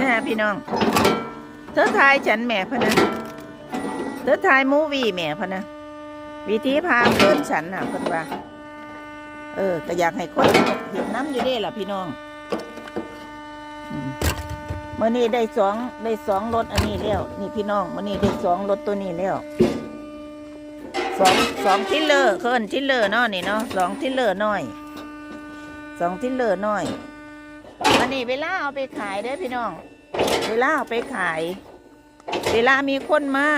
นี่พี่น้อง เธอทายฉันแหม่พะนะ เธอทายมูวี่แหม่พะนะ วิธีพาเพื่อนฉันน่ะเพิ่นว่า เออก็อยากให้คนเห็นน้ำอยู่เด้ล่ะพี่น้องอืมมื่อนี้ได้สองได้สองรถอันนี้แล้ว นี่พี่น้องเมื่อนี้ได้สองรถตัวนี้แล้วสองสองทิลเลอร์เคินทิลเลอร์เนาะนี่เนาะสองทิลเลอร์น้อยสองทิลเลอร์น้อย อันนี้เวลาเอาไปขายเด้พี่น้อง เวลาเอาไปขาย เวลามีคนมา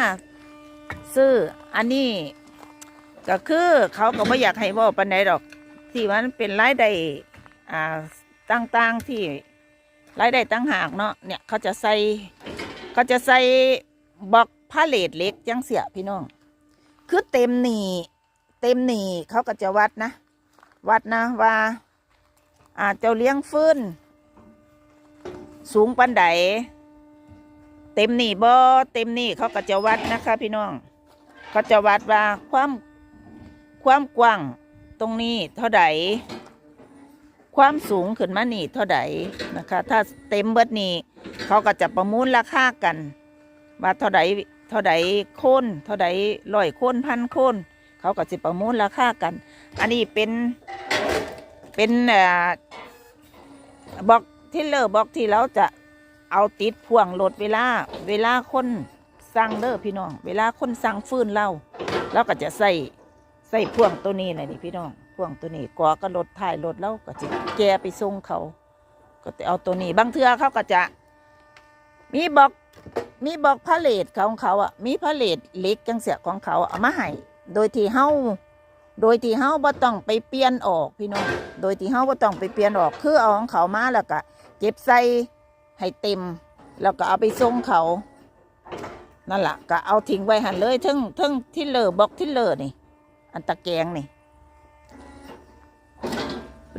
ซื้ออันนี้ ก็คือเขาก็ไม่อยากให้ว่าปันใดดอก ที่มันเป็นรายได้อ่าต่างๆที่รายได้ต่างหากเนาะเนี่ยเขาจะใส่เขาจะใส่บล็อกพาเลทเล็กจังเสียพี่น้อง คือเต็มหนีเต็มหนีเขาก็จะวัดนะ วัดนะว่าอ่าเจ้าเลี้ยงฟื้น สูงปันไดเต็มนี่บ่เต็มนี่เขาก็จะวัดนะคะ พี่น้อง เขาจะวัดว่าความความกว้างตรงนี้เท่าใดความสูงขึ้นมานี่เท่าใดนะคะ ถ้าเต็มเบิดนี้เขาก็จะประมูลราคากัน ว่าเท่าใดเท่าใดโค่นเท่าใดร้อยโค่นพันโค่นเขาก็จะประมูลราคากัน อันนี้เป็นเป็นอ่อบล็อก ที่เลอร์บ็อกที่เราจะเอาติดพ่วงรถเวลา เวลาคนสั่งเด้อพี่น้อง เวลาคนสั่งฟื้นเราเราก็จะใส่ใส่พ่วงตัวนี้เลยนี่พี่น้องพ่วงตัวนี้กอก็รถถ่ายรถเราก็จะแกไปส่งเขา ก็จะเอาตัวนี้ บางเทือเขาก็จะ มีบอกมีบอกพาเลทของเขาอะ มีพาเลทเล็กจังเสียของเขาเอามาให้โดยที่เฮาโดยที่เฮาบ่ต้องไปเปลี่ยนออกพี่น้อง โดยที่เฮาบ่ต้องไปเปลี่ยนออก คือเอาของเขามาแล้วก็ เก็บใส่ให้เต็ม แล้วก็เอาไปส่งเขา นั่นแหละก็เอาทิ้งไว้หันเลยทึ่งทึ่งที่เลอบอกที่เลอนี่ อันตะแกงนี่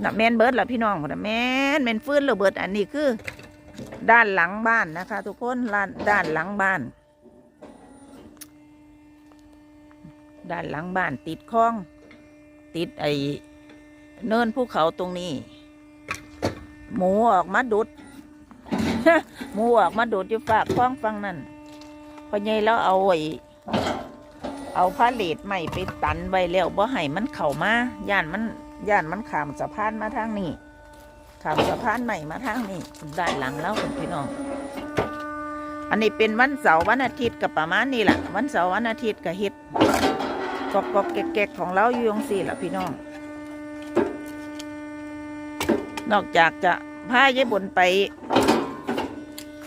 น่ะแมนเบิร์ดล่ะพี่น้องน่ะแมนแมนฟื้นระเบิดอันนี้คือ ด้านหลังบ้านนะคะ ทุกคนด้านด้านหลังบ้าน ด้านหลังบ้านติดคลอง ติดไอ้เนินภูเขาตรงนี้ หมูออกมาดุดหมูออกมาดูดอยู่ฝากคล้องฟังนั่นพอใหญ่แล้วเอาไอ้เอาผ้าเลดใหม่ไปตันไว้แล้วบ่ให้มันเข่ามาย่านมันย่านมันขามสะพานมาทางนี้ขามสะพานใหม่มาทางนี้ด้านหลังแล้วคุณพี่น้อง อันนี้เป็นวันเสาร์วันอาทิตย์กับประมาณนี้แหละวันเสาร์วันอาทิตย์กับเฮ็ดกอกกอกแกกของเราอยู่ยงสี่แหละพี่น้อง นอกจากจะพายายบนไป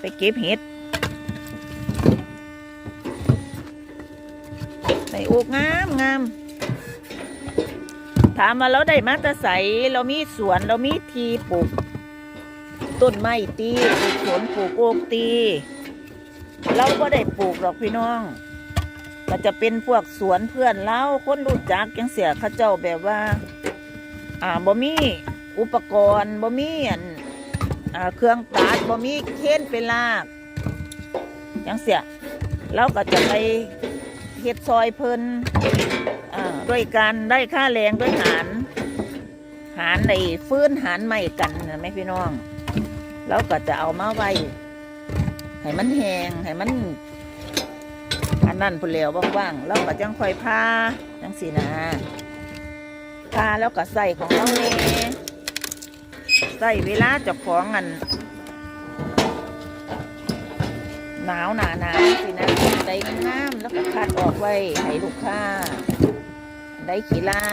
ไปเก็บเห็ดในโอกงามงามถามมาเราได้มาตะใสเรามีสวนเรามีทีปลูกต้นไม้ตีปลูกสวนปลูกโอกตี เราก็ได้ปลูกหรอกพี่น้องก็จะเป็นพวกสวนเพื่อนเราคนรู้จักยังเสียข้าเจ้าแบบว่า อ่าบ่มี อุปกรณ์บ่มีอันเครื่องตัดบ่มีเค้นไปลากจังเสียเราก็จะไปเฮ็ดซอยเพิ่นด้วยการได้ค่าแรงด้วยหาร หารในฟื้นหารใหม่กันนะแม่พี่น้องเราก็จะเอามาไว้ ให้มันแห้งให้มัน อันนั้นพุ่นแล้วว่างๆเราก็จังค่อยพาจังสีนะพาแล้วก็ใส่ของเราเอง ใส่เวลาจะของอันหนาวหนาหนาสินะได้งามๆแล้วก็คัดออกไว้ให้ลูกค้า ได้ขี้ไล่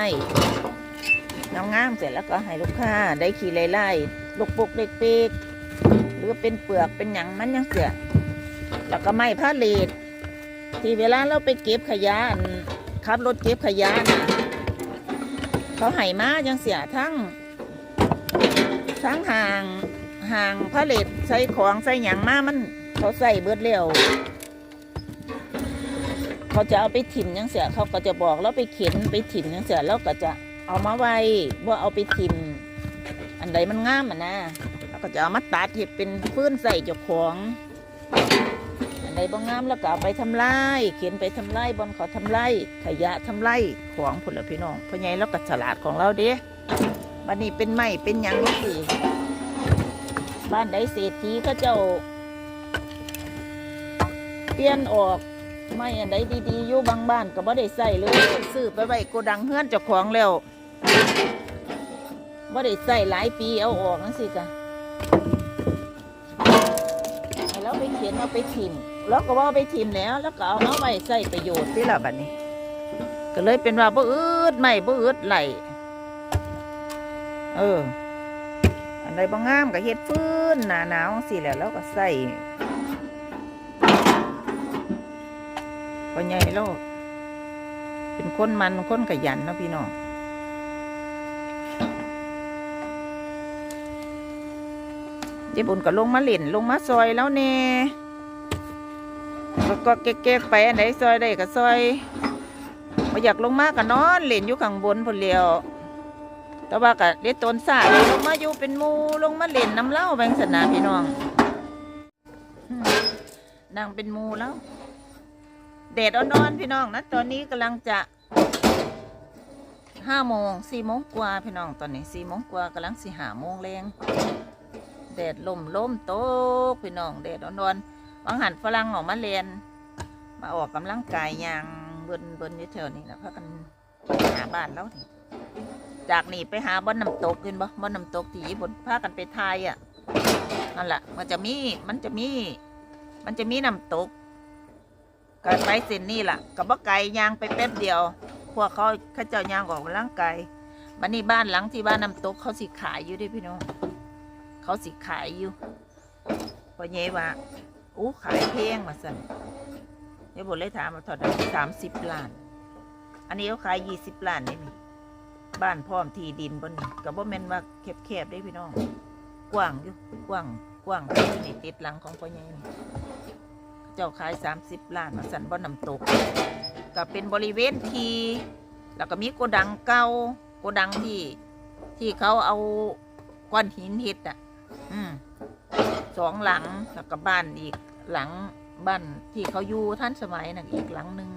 งามงามเสร็จแล้วก็ให้ลูกค้า ได้ขี้ไล่ไล่ลูกปุกเด็กเป๊กหรือเป็นเปลือกเป็นหยังมันยังเสียแล้วก็ไม้ผ้าเลดที่เวลาเราไปเก็บขยะขับรถเก็บขยะนะเขาให้มายังเสียทั้ง ทั้งห่างห่างพาเลทใส่ของใส่หยังมามัน เขาใส่เบิดเร็วเขาจะเอาไปถิ่มยังเสียเขาก็จะบอกแล้วไปเข็นไปถิ่มยังเสียแล้วก็จะเอามาไว้ว่าเอาไปถิ่มอันใดมันงามอะนะแล้วก็จะเอามาตัดเห็ดเป็นฟื้นใส่เจ้าของอันใดบ่งามแล้วก็เอาไปทำลายเข็นไปทำลายบนเขาทำลายขยะทำลายของผลพี่น้องเพราะไงแล้วก็ฉลาดของเราเด้ บันนี้เป็นไม้เป็นหยังนี่สิบ้านใดเศรษฐีก็เจ้า เปลี่ยนออกไม่อันใดดีๆอยู่บางบ้านก็บ่ได้ใส่เลยซื้อไปไว้โกดังเฮือนเจ้าของแล้วบ่ได้ใส่หลายปีเอาออกนั่นสิจ้ะให้เราไปเขียนเอาไปทิมแล้วก็ว่าเอาไปทิมแล้ว แล้วก็เอามาไว้ใส่ประโยชน์ที่ละบัดนี้ ก็เลยเป็นว่าบ่อืดไม่บ่อืดไหล เออ อันใดบ่งามก็เฮ็ดฟื้นหนาหนาวสิแหละแล้วก็ใส่พ่อใหญ่เราเป็นคนมันคนขยันเนาะพี่น้องเจ๊บุญก็ลงมาเล่นลงมาซอยแล้วแน่แล้วก็เก๊กๆไปอันไหนซอยได้ก็ซอยมาอยากลงมาก็นอนเล่นอยู่ข้างบนพนเลียว แต่ว่าก็เด็ดตนสาลงมาอยู่เป็นมูลงมาเล่นน้ำเหล้าแบงสนาพี่น้องนางเป็นมูแล้วแดดอ่อนๆพี่น้องนะตอนนี้กำลังจะห้าโมงสี่โมงกว่าพี่น้องตอนนี้สี่โมงกว่ากำลังสี่หาโมงแรงแดดลมลมโตกพี่น้องแดดอ่อนๆวังหันฝรั่งออกมาเรียนมาออกกำลังกายยางบนเบิ่นอยู่แถวนี้แล้วพากันหาบ้านแล้วนี่ จากนี่ไปหาบ่อนน้ำตกเห็นบ่บ่อนน้ำตกที่ญี่ปุ่นพากันไปไทยอะนั่นแหละมันจะมีมันจะมี มันจะมีน้ำตกก็ไปเส้นนี่ล่ะกับบ่ไกลยางไปแป๊บเดียว พวกเขาเขาเจ้ายางออกกำลังกายบันนี้บ้านหลังที่บ้านน้ำตกเขาสิขายอยู่ด้วยพี่น้องเขาสิขายอยู่พอเย่ว่าอู้ขายเพงมาสั่นเยวบนเลยถามมาถอดสามสิบล้าน อันนี้เขาขายยี่สิบล้านนี่นี่ บ้านพร้อมที่ดินบนก็บ่แม่นว่าแคบๆได้พี่น้อง กว้างอยู่กว้างกว้างนี่ติดหลังของพ่อใหญ่เจ้าขายสามสิบล้านมาสันบ่อน้ำตก ก็เป็นบริเวณที่แล้วก็มีโกดังเก่าโกดังที่ที่เขาเอาก้อนหินเฮ็ดอะ อืมสองหลังแล้วก็บ้านอีกหลังบ้านที่เขาอยู่ท่านสมัยนั่นอีกหลังหนึ่ง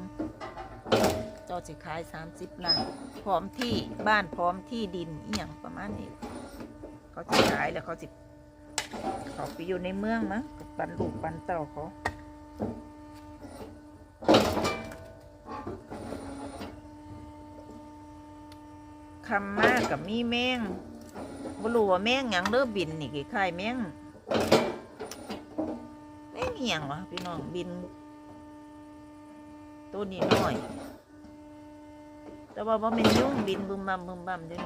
จ้าสิขายสามสิบล้านพร้อมที่บ้านพร้อมที่ดินอีหยังประมาณนี้เขาจะขายแล้วเขาจะเขาไปอยู่ในเมืองมั้งกับปันลูกปันเต่าเขาคำมากกับมีแมงบ่รู้ว่าแมงยังเด้อบินนี่กี่คล้ายแมงแมงอีหยังวะพี่น้องบิน ตัวนี้หน้อย แต่ว่าบ่แม่นยุ่งบินบึมบัมบึมบัมเด้วย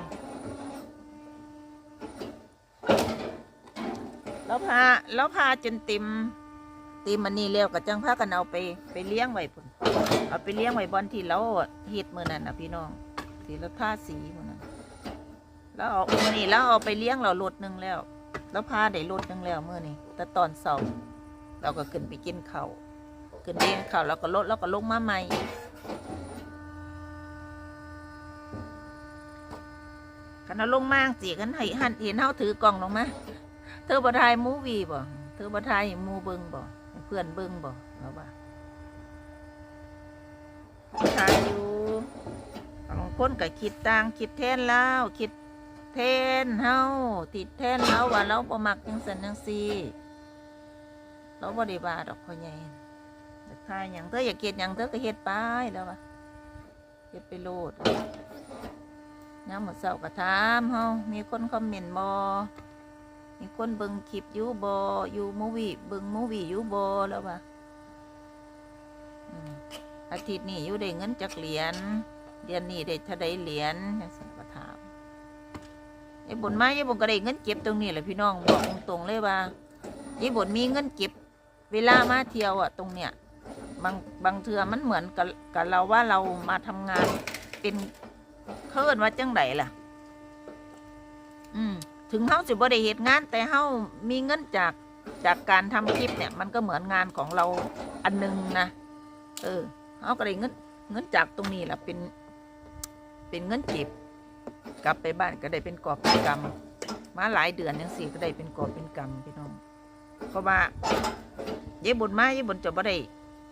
แล้วพาแล้วพาจนเต็มเต็มมันนี่แล้วก็จังพากันเอาไปไปเลี้ยงไว้พุ่นเอาไปเลี้ยงไว้บอนที่เราเฮ็ดมื้อนั้นน่ะพี่น้องที่เราทาสีมื้อนั้นแล้วเอามื้อนี้แล้วเอาไปเลี้ยงเรารถหนึงแล้ว แล้วพาได้รถหนึงแล้วมื้อนี้แต่ตอนเช้าเราก็ขึ้นไปกินข้าวขึ้นไปกินข้าวแล้วก็ลดแล้วก็ลงมาใหม่ นเอาลงมากสิกันให้หันเห็นเฮาถือกล่องลงมาเธอบ่ทายมูวีบ่เธอบ่ทายมูเบิงบ่เพื่อนเบิงบ่เอาบ่าทายอยู่บางคนก็คิดต่างคิดแทนแล้วคิดแทนเฮาติดแทนเราว่าเราบ่มักจังซั่นจังซีเราบ่ได้ว่าดอกพ่อใหญ่อยากทายหยังเธออยากเฮ็ดหยังเธอก็เฮ็ดไปแล้วว่าเฮ็ดไปโลด น้ำหมดเสาร์ก็ถามเฮามีคนคอมเมนต์บอมีคนเบิ่งคลิปยูบอยูมูวี่เบิ่งมูวี่ยูบอแล้วว่าอืมอาทิตย์นี้ยูได้เงินจากเหรียญเดือนนี้ได้เท่าใดเหรียญจังซี่ก็ถามไอ้บนไม้ไอ้บนก็ได้เงินเก็บตรงนี้แหละพี่น้องบอกตรงๆเลยว่าไอ้บนมีเงินเก็บ เวลามาเที่ยวอะ ตรงเนี้ยบางบางเทือมันเหมือนกับกับเราว่าเรามาทำงานเป็น เขาเอิ้นว่าจังไดล่ะ อืม ถึงเฮาสิบ่ได้เหตุงาน แต่เฮามีเงินจากจากการทำคลิปเนี่ย มันก็เหมือนงานของเราอันหนึงนะ เออเฮาก็ได้เงินเงินจากตรงนี้แหละเป็น เป็นเงินเก็บ กลับไปบ้านก็ได้เป็นกอบเป็นกำมาหลายเดือนยังสี่ก็ได้เป็นกอบเป็นกำพี่น้อง เพราะว่าเย่บุญมาเย่บุญจะบ่ได้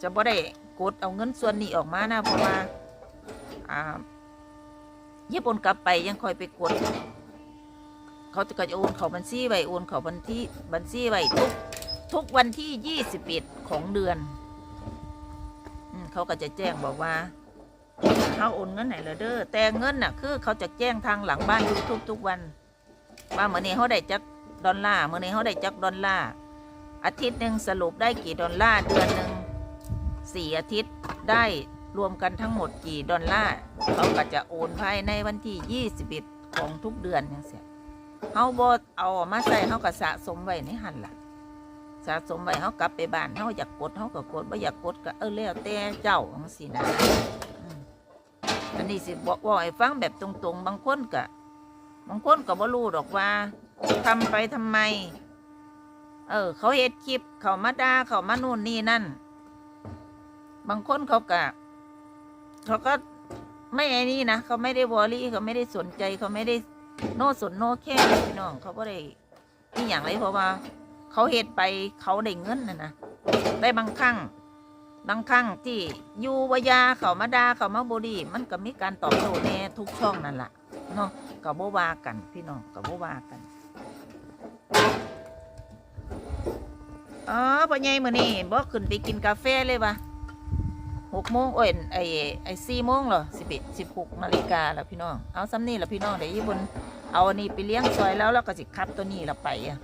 จะบ่ได้กดเอาเงินส่วนนี้ออกมานะเพราะว่าอ่า เย่บุญกลับไปยังคอยไปกด เขาจะก็จะโอนเขาบัญชีไว้โอนเขาบัญชีบัญชีไว้ทุกทุกวันที่ยี่สิบเอ็ดของเดือนอืเขาก็จะแจ้งบอกว่าเขาโอนเงินไหนละเด้อแต่เงินน่ะ คือเขาจะแจ้งทางหลังบ้านทุกๆทุกวัน ว่าเมื่อนี้เขาได้จักดอลลาร์เมื่อนี้เขาได้จักดอลลาร์อาทิตย์หนึ่งสรุปได้กี่ดอลลาร์เดือนหนึ่งสี่อาทิตย์ได้ รวมกันทั้งหมดกี่ดอลลาร์เขาก็จะโอนภายในวันที่ยี่สิบเอ็ดของทุกเดือนอย่างเสียเขาบอเอามาใส่เขาก็สะสมไว้ในหันล่ะ สะสมไว้เขากลับไปบ้านเขาอยากกดเขาก็กดไม่อยากกดก็เออแล้วแต่เจ้าของสินะอันนี้สิบอกว่าให้ฟังแบบตรงๆ บางคนก็บางคนก็บ่รู้ดอกว่าทำไปทำไม เออ เขาเฮ็ดคลิป เขามาด่าเขามานู่นนี่นั่น บางคนเขาก็ เขาก็ไม่ไอ้นี่นะเขาไม่ได้วอรี่เขาไม่ได้สนใจเขาไม่ได้โน่สนโน่แค่พี่น้องเขาก็ได้นี่อย่างไรเพราะว่า เขาเฮ็ดไปเขาได้เงินนะนะได้บางครั้งบางครั้งที่อยู่วยาเขามาดาเขามาบดีมันก็มีการตอบโต้แน่ทุกช่องนั่นแหละเนาะก็บ่ว่ากัน พี่น้องก็บ่ว่ากันอ๋อพ่อใหญ่มื้อนี้บ่ขึ้นไปกินกาแฟเลยวะ หกโมงโอ้ยไอ้ไอ้สี่โมงเหรอสิบเอ็ดสิบหกนาฬิกาแล้วพี่น้อง เอาซ้ำนี่แล้วพี่น้องเดี๋ยวยี่บนเอาอันนี้ไปเลี้ยงซอยแล้วแล้วก็สิขับตัวนี้เราไปอะ